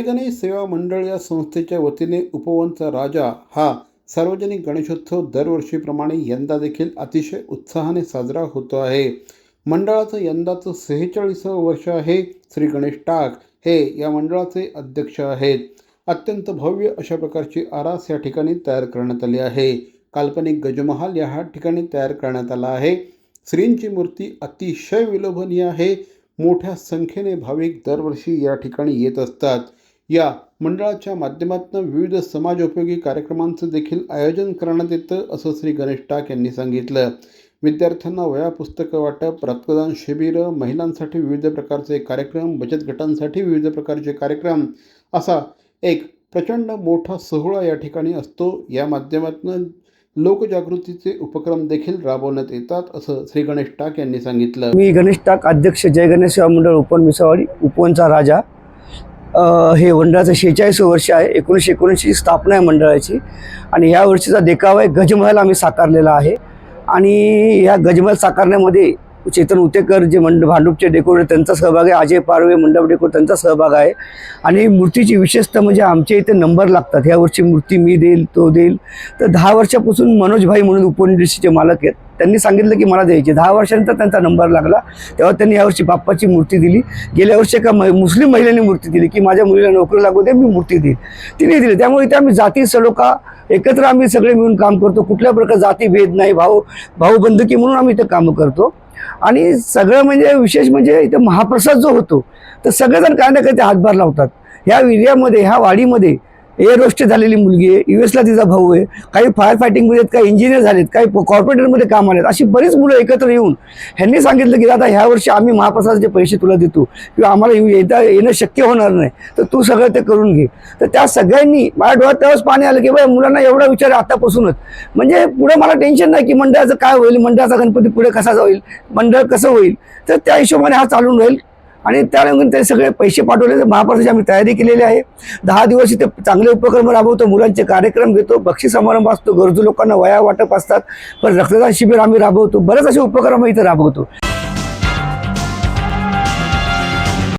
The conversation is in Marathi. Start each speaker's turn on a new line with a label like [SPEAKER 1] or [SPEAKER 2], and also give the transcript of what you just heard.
[SPEAKER 1] गणेश सेवा मंडळ या संस्थेच्या वतीने उपवनचा राजा हा सार्वजनिक गणेशोत्सव दरवर्षीप्रमाणे यंदा देखील अतिशय उत्साहाने साजरा होतो आहे. मंडळाचं यंदाचं सेहेचाळीसावं वर्ष आहे. श्री गणेश टाक हे या मंडळाचे अध्यक्ष आहेत. अत्यंत भव्य अशा प्रकारची आरास या ठिकाणी तयार करण्यात आली आहे. काल्पनिक गजमहाल या ठिकाणी तयार करण्यात आला आहे. श्रींची मूर्ती अतिशय विलोभनीय आहे. मोठ्या संख्येने भाविक दरवर्षी या ठिकाणी येत असतात. या मंडळाच्या माध्यमातून विविध समाजोपयोगी कार्यक्रमांचं देखील आयोजन करण्यात येतं असं श्री गणेश टाक यांनी सांगितलं. विद्यार्थ्यांना वया पुस्तकं वाटप रक्तदान शिबिरं महिलांसाठी विविध प्रकारचे कार्यक्रम बचत गटांसाठी विविध प्रकारचे कार्यक्रम असा एक प्रचंड मोठा सोहळा या ठिकाणी असतो. या माध्यमातून लोकजागृतीचे उपक्रम देखील राबवण्यात येतात असं श्री गणेश टाक यांनी सांगितलं.
[SPEAKER 2] मी गणेश टाक अध्यक्ष जय गणेश सेवा मंडळ उपवन मिसावाडी उपवनचा राजा. हे मंडळाचं शेहेचाळीसवं वर्ष आहे. एकोणीसशे एकोणऐंशी स्थापना आहे मंडळाची. आणि या वर्षीचा देखावा आहे. गजमहल आम्ही साकारलेला आहे. आणि ह्या गजमहल साकारण्यामध्ये चेतन उतेकर जे मंड भांडूपचे डेकोरेटर त्यांचा सहभाग आहे. अजय पारवे मंडप डेकोर त्यांचा सहभाग आहे. आणि मूर्तीची विशेषता म्हणजे आमच्या इथे नंबर लागतात. ह्या वर्षी मूर्ती मी देईल तो देईल. तर दहा वर्षापासून मनोजभाई म्हणून उपनिर्देशीचे मालक आहेत त्यांनी सांगितलं की मला द्यायचे. दहा वर्षानंतर त्यांचा नंबर लागला. तेव्हा त्यांनी यावर्षी बाप्पाची मूर्ती दिली. गेल्या वर्षी एका मुस्लिम महिलेने मूर्ती दिली की माझ्या मुलीला नोकरी लागू दे मी मूर्ती देईल तिने दिली. त्यामुळे इथे आम्ही जाती सलोखा एकत्र आम्ही सगळे मिळून काम करतो. कुठल्या प्रकार जाती भेद नाही भाऊ भाऊबंधकी म्हणून आम्ही इथं कामं करतो. आणि सगळं म्हणजे विशेष म्हणजे इथं महाप्रसाद जो होतो तर सगळेजण काय ना काही ते हातभार लावतात. ह्या एरियामध्ये ह्या वाडीमध्ये एअर झालेली मुलगी आहे. यू एसला तिचा भाऊ आहे. काही फायर फायटिंगमध्ये आहेत काही इंजिनियर झालेत काही कॉर्पोरेटरमध्ये काम आलेत. अशी बरीच मुलं एकत्र येऊन ह्यांनी सांगितलं की दादा ह्या वर्षी आम्ही महाप्रसादाचे पैसे तुला देतो किंवा आम्हाला येऊ- येता येणं शक्य होणार नाही तर तू सगळं ते करून घे. तर त्या सगळ्यांनी माझ्या डोळ्यात तेव्हाच पाणी आलं की बाय मुलांना एवढा विचार आतापासूनच. म्हणजे पुढे मला टेन्शन नाही की मंडळाचं काय होईल मंडळाचा गणपती पुढे कसा जाईल मंडळ कसं होईल तर त्या हिशोबाने हा चालून राहील. आणि त्यानंतर ते सगळे पैसे पाठवले. तर आम्ही तयारी केलेली आहे. दहा दिवस इथे चांगले उपक्रम राबवतो. मुलांचे कार्यक्रम घेतो. बक्षीस समारंभ असतो. गरजू लोकांना वया वाटप असतात. पण रक्तदान शिबिर आम्ही राबवतो. बरेच असे उपक्रम इथे राबवतो.